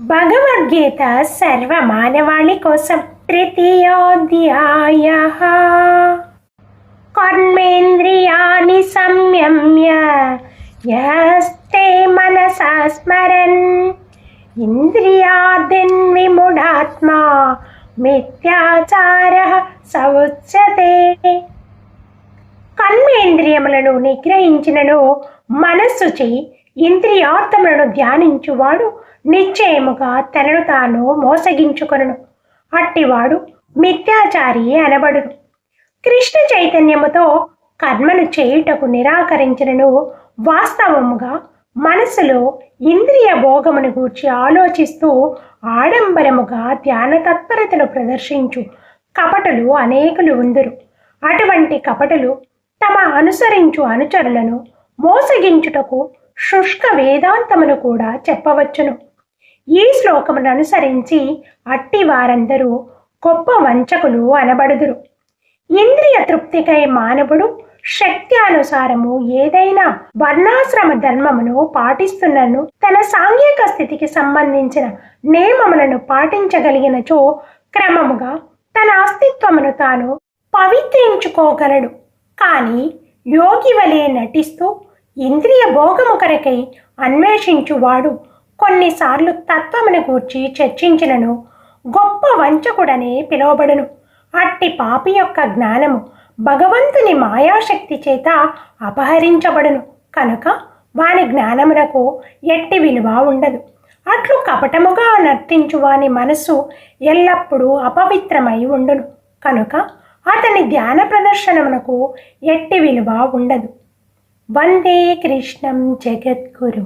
భగవద్గీత సర్వమానవాళి కోసం తృతీయోధ్యాయ. కర్మేంద్రియాని సంయమ్య యస్తే మనసా స్మరన్. ఇంద్రియాదిన్ విముఢాత్మా మిథ్యాచార సముచ్యతే కర్మేంద్రియములను నిగ్రహించినను మనస్సు చేయి ఇంద్రియార్థములను ధ్యానించువాడు నిశ్చయముగా తనను తాను మోసగించుకొనను. అట్టివాడు మిథ్యాచారి అనబడును. కృష్ణ చైతన్యముతో కర్మను చేయుటకు నిరాకరించినను వాస్తవముగా మనసులో ఇంద్రియ భోగమును గూర్చి ఆలోచిస్తూ ఆడంబరముగా ధ్యాన తత్పరతను ప్రదర్శించు కపటలు అనేకులు ఉందురు. అటువంటి కపటలు తమ అనుసరించు అనుచరులను మోసగించుటకు శుష్క వేదాంతమును కూడా చెప్పవచ్చును. ఈ శ్లోకమును అనుసరించి అట్టి వారందరూ గొప్ప వంచకులు అనబడుదురు. ఇంద్రియ తృప్తికై మానవుడు శక్తి అనుసారము ఏదైనా వర్ణాశ్రమ ధర్మమును పాటిస్తున్నను తన సాంఘిక స్థితికి సంబంధించిన నియమములను పాటించగలిగినచో క్రమముగా తన అస్తిత్వమును తాను పవిత్రించుకోగలడు. కానీ యోగి వలె నటిస్తూ ఇంద్రియ భోగము కొరకై అన్వేషించువాడు కొన్నిసార్లు తత్వమును గూర్చి చర్చించినను గొప్ప వంచకుడనే పిలువబడును. అట్టి పాపి యొక్క జ్ఞానము భగవంతుని మాయాశక్తి చేత అపహరించబడును. కనుక వాని జ్ఞానమునకు ఎట్టి విలువ ఉండదు. అట్లు కపటముగా నర్తించు వాని మనస్సు ఎల్లప్పుడూ అపవిత్రమై ఉండును. కనుక అతని ధ్యాన ప్రదర్శనమునకు ఎట్టి విలువ ఉండదు. వందే కృష్ణం జగద్గురు